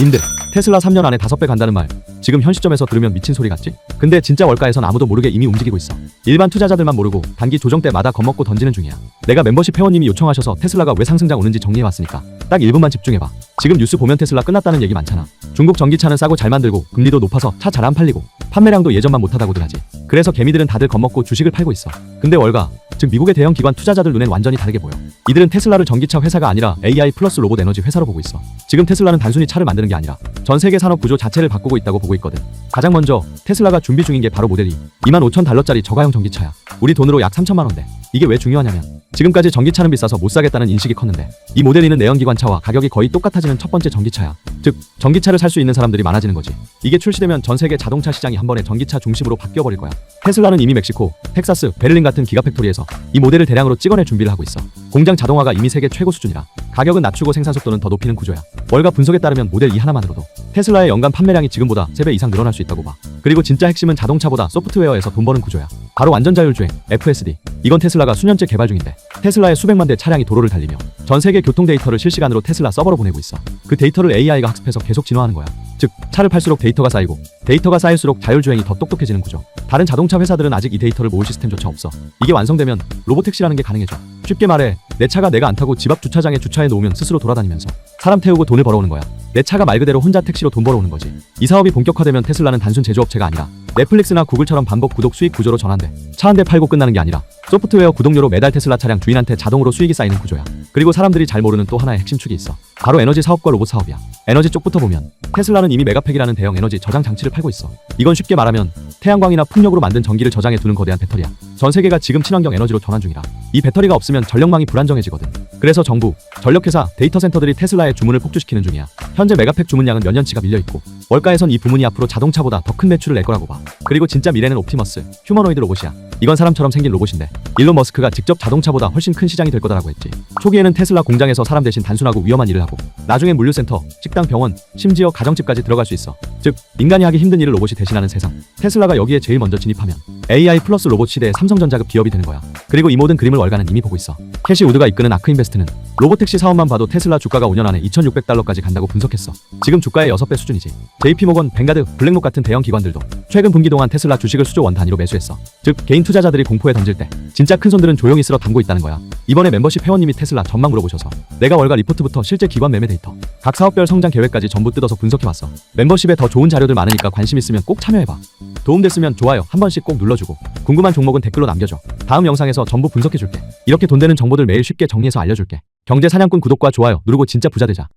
님들 테슬라 3년 안에 5배 간다는 말 지금 현 시점에서 들으면 미친 소리 같지? 근데 진짜 월가에선 아무도 모르게 이미 움직이고 있어. 일반 투자자들만 모르고 단기 조정 때마다 겁먹고 던지는 중이야. 내가 membership 회원님이 요청하셔서 테슬라가 왜 상승장 오는지 정리해봤으니까 딱 1분만 집중해봐. 지금 뉴스 보면 테슬라 끝났다는 얘기 많잖아. 중국 전기차는 싸고 잘 만들고 금리도 높아서 차 잘 안 팔리고 판매량도 예전만 못하다고들 하지. 그래서 개미들은 다들 겁먹고 주식을 팔고 있어. 근데 월가 즉 미국의 대형 기관 투자자들 눈엔 완전히 다르게 보여. 이들은 테슬라를 전기차 회사가 아니라 AI 플러스 로봇 에너지 회사로 보고 있어. 지금 테슬라는 단순히 차를 만드는 게 아니라 전 세계 산업 구조 자체를 바꾸고 있다고 보고 있거든. 가장 먼저 테슬라가 준비 중인 게 바로 모델 2 2만 5천 달러짜리 저가형 전기차야. 우리 돈으로 약 3천만 원대 이게 왜 중요하냐면 지금까지 전기차는 비싸서 못 사겠다는 인식이 컸는데 이 모델 2는 내연기관차와 가격이 거의 똑같아지는 첫 번째 전기차야. 즉 전기차를 살 수 있는 사람들이 많아지는 거지. 이게 출시되면 전 세계 자동차 시장이 한 번에 전기차 중심으로 바뀌어 버릴 거야. 테슬라는 이미 멕시코, 텍사스, 베를린 같은 기가 팩토리에서 이 모델을 대량으로 찍어낼 준비를 하고 있어 공장 자동화가 이미 세계 최고 수준이라 가격은 낮추고 생산 속도는 더 높이는 구조야. 월가 분석에 따르면 모델 2 하나만으로도 테슬라의 연간 판매량이 지금보다 3배 이상 늘어날 수 있다고 봐. 그리고 진짜 핵심은 자동차보다 소프트웨어에서 돈 버는 구조야. 바로 완전 자율주행 FSD 이건 테슬라가 수년째 개발 중인데 테슬라의 수백만 대 차량이 도로를 달리며 전 세계 교통 데이터를 실시간으로 테슬라 서버로 보내고 있어. 그 데이터를 AI가 학습해서 계속 진화하는 거야. 즉 차를 팔수록 데이터가 쌓이고 데이터가 쌓일수록 자율주행이 더 똑똑해지는 구조. 다른 자동차 회사들은 아직 이 데이터를 모을 시스템조차 없어. 이게 완성되면 로보택시라는 게 가능해져. 쉽게 말해 내 차가 내가 안 타고 집 앞 주차장에 주차해 놓으면 스스로 돌아다니면서 사람 태우고 돈을 벌어오는 거야 내 차가 말 그대로 혼자 택시로 돈 벌어오는 거지. 이 사업이 본격화되면 테슬라는 단순 제조업체가 아니라 넷플릭스나 구글처럼 반복 구독 수익 구조로 전환돼 차 한 대 팔고 끝나는 게 아니라 소프트웨어 구독료로 매달 테슬라 차량 주인한테 자동으로 수익이 쌓이는 구조야. 그리고 사람들이 잘 모르는 또 하나의 핵심 축이 있어. 바로 에너지 사업과 로봇 사업이야. 에너지 쪽부터 보면 테슬라는 이미 메가팩이라는 대형 에너지 저장 장치를 팔고 있어. 이건 쉽게 말하면 태양광이나 풍력으로 만든 전기를 저장해 두는 거대한 배터리야. 전 세계가 지금 친환경 에너지로 전환 중이라 이 배터리가 없으면 전력망이 불안정해지거든 그래서 정부, 전력회사, 데이터 센터들이 테슬라의 주문을 폭주시키는 중이야. 현재 메가팩 주문량은 몇 년치가 밀려있고 월가에선 이 부문이 앞으로 자동차보다 더 큰 매출을 낼 거라고 봐. 그리고 진짜 미래는 옵티머스, 휴머노이드 로봇이야. 이건 사람처럼 생긴 로봇인데 일론 머스크가 직접 자동차보다 훨씬 큰 시장이 될 거다라고 했지. 초기에는 테슬라 공장에서 사람 대신 단순하고 위험한 일을 하고 나중엔 물류센터, 식당, 병원, 심지어 가정집까지 들어갈 수 있어. 즉 인간이 하기 힘든 일을 로봇이 대신하는 세상. 테슬라가 여기에 제일 먼저 진입하면 AI 플러스 로봇 시대의 삼성전자급 기업이 되는 거야 그리고 이 모든 그림을 월가는 이미 보고 있어. 캐시 우드가 이끄는 아크인베스트는 로보택시 사업만 봐도 테슬라 주가가 5년 안에 2600달러까지 간다고 분석했어. 지금 주가의 6배 수준이지. JP모건, 뱅가드, 블랙록 같은 대형 기관들도 최근 분기 동안 테슬라 주식을 수조 원 단위로 매수했어. 즉 개인 투자자들이 공포에 던질 때 진짜 큰 손들은 조용히 쓸어 담고 있다는 거야. 이번에 멤버십 회원님이 테슬라 전망 물어보셔서 내가 월가 리포트부터 실제 기관 매매 데이터 각 사업별 성장 계획까지 전부 뜯어서 분석해봤어. 멤버십에 더 좋은 자료들 많으니까 관심 있으면 꼭 참여해봐. 도움됐으면 좋아요 한 번씩 꼭 눌러주고 궁금한 종목은 댓글로 남겨줘. 다음 영상에서 전부 분석해줄게. 이렇게 돈 되는 정보들 매일 쉽게 정리해서 알려줄게. 경제 사냥꾼 구독과 좋아요 누르고 진짜 부자 되자